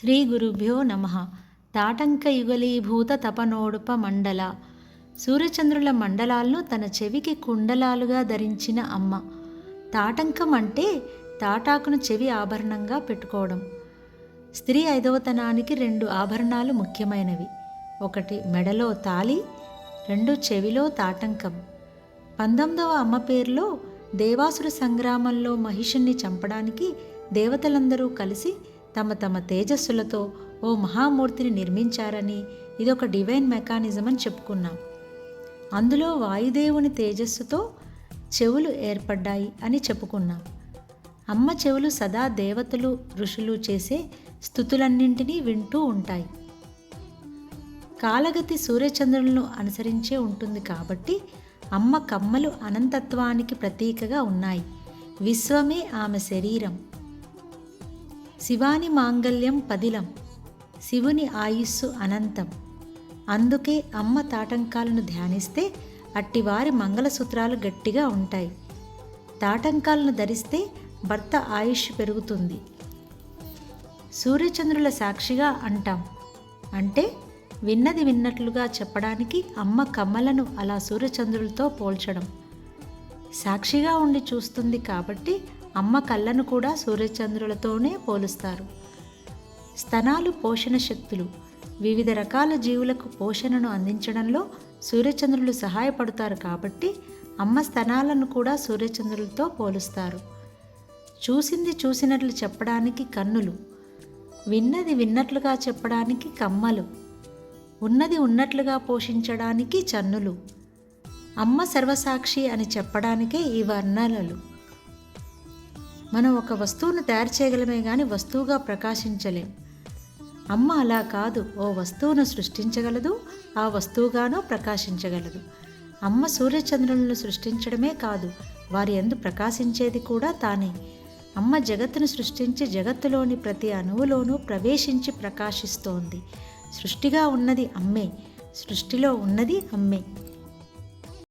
శ్రీ గురుభ్యో నమ. తాటంక యుగలీభూత తపనోడుప మండల సూర్యచంద్రుల మండలాలను తన చెవికి కుండలాలుగా ధరించిన అమ్మ. తాటంకం అంటే తాటాకును చెవి ఆభరణంగా పెట్టుకోవడం. స్త్రీ ఐదవతనానికి రెండు ఆభరణాలు ముఖ్యమైనవి. ఒకటి మెడలో తాలి రెండు చెవిలో తాటంకం. పంతొమ్మిదవ అమ్మ పేరులో దేవాసుర సంగ్రామంలో మహిషుణ్ణి చంపడానికి దేవతలందరూ కలిసి తమ తమ తేజస్సులతో ఓ మహామూర్తిని నిర్మించారని ఇదొక డివైన్ మెకానిజం అని చెప్పుకున్నాం. అందులో వాయుదేవుని తేజస్సుతో చెవులు ఏర్పడ్డాయి అని చెప్పుకున్నాం. అమ్మ చెవులు సదా దేవతలు ఋషులు చేసే స్థుతులన్నింటినీ వింటూ ఉంటాయి. కాలగతి సూర్యచంద్రులను అనుసరించే ఉంటుంది కాబట్టి అమ్మ కమ్మలు అనంతత్వానికి ప్రతీకగా ఉన్నాయి. విశ్వమే ఆమె శరీరం. శివాని మాంగల్యం పదిలం శివుని ఆయుస్సు అనంతం. అందుకే అమ్మ తాటంకాలను ధ్యానిస్తే అట్టివారి మంగళసూత్రాలు గట్టిగా ఉంటాయి. తాటంకాలను ధరిస్తే భర్త ఆయుష్ పెరుగుతుంది. సూర్యచంద్రుల సాక్షిగా అంటాం. అంటే విన్నది విన్నట్లుగా చెప్పడానికి అమ్మ కమ్మలను అలా సూర్యచంద్రులతో పోల్చడం. సాక్షిగా ఉండి చూస్తుంది కాబట్టి అమ్మ కళ్ళను కూడా సూర్యచంద్రులతోనే పోలుస్తారు. స్తనాలు పోషణ శక్తులు. వివిధ రకాల జీవులకు పోషణను అందించడంలో సూర్యచంద్రులు సహాయపడతారు కాబట్టి అమ్మ స్తనాలను కూడా సూర్యచంద్రులతో పోలుస్తారు. చూసింది చూసినట్లు చెప్పడానికి కన్నులు. విన్నది విన్నట్లుగా చెప్పడానికి కమ్మలు. ఉన్నది ఉన్నట్లుగా పోషించడానికి చన్నులు. అమ్మ సర్వసాక్షి అని చెప్పడానికే ఈ వర్ణనలు. మనం ఒక వస్తువును తయారు చేయగలమే కానీ వస్తువుగా ప్రకాశించలేం. అమ్మ అలా కాదు. ఓ వస్తువును సృష్టించగలదు ఆ వస్తువుగానో ప్రకాశించగలదు. అమ్మ సూర్యచంద్రులను సృష్టించడమే కాదు వారి ఎందు ప్రకాశించేది కూడా తానే. అమ్మ జగత్తును సృష్టించి జగత్తులోని ప్రతి అణువులోనూ ప్రవేశించి ప్రకాశిస్తోంది. సృష్టిగా ఉన్నది అమ్మే సృష్టిలో ఉన్నది అమ్మే.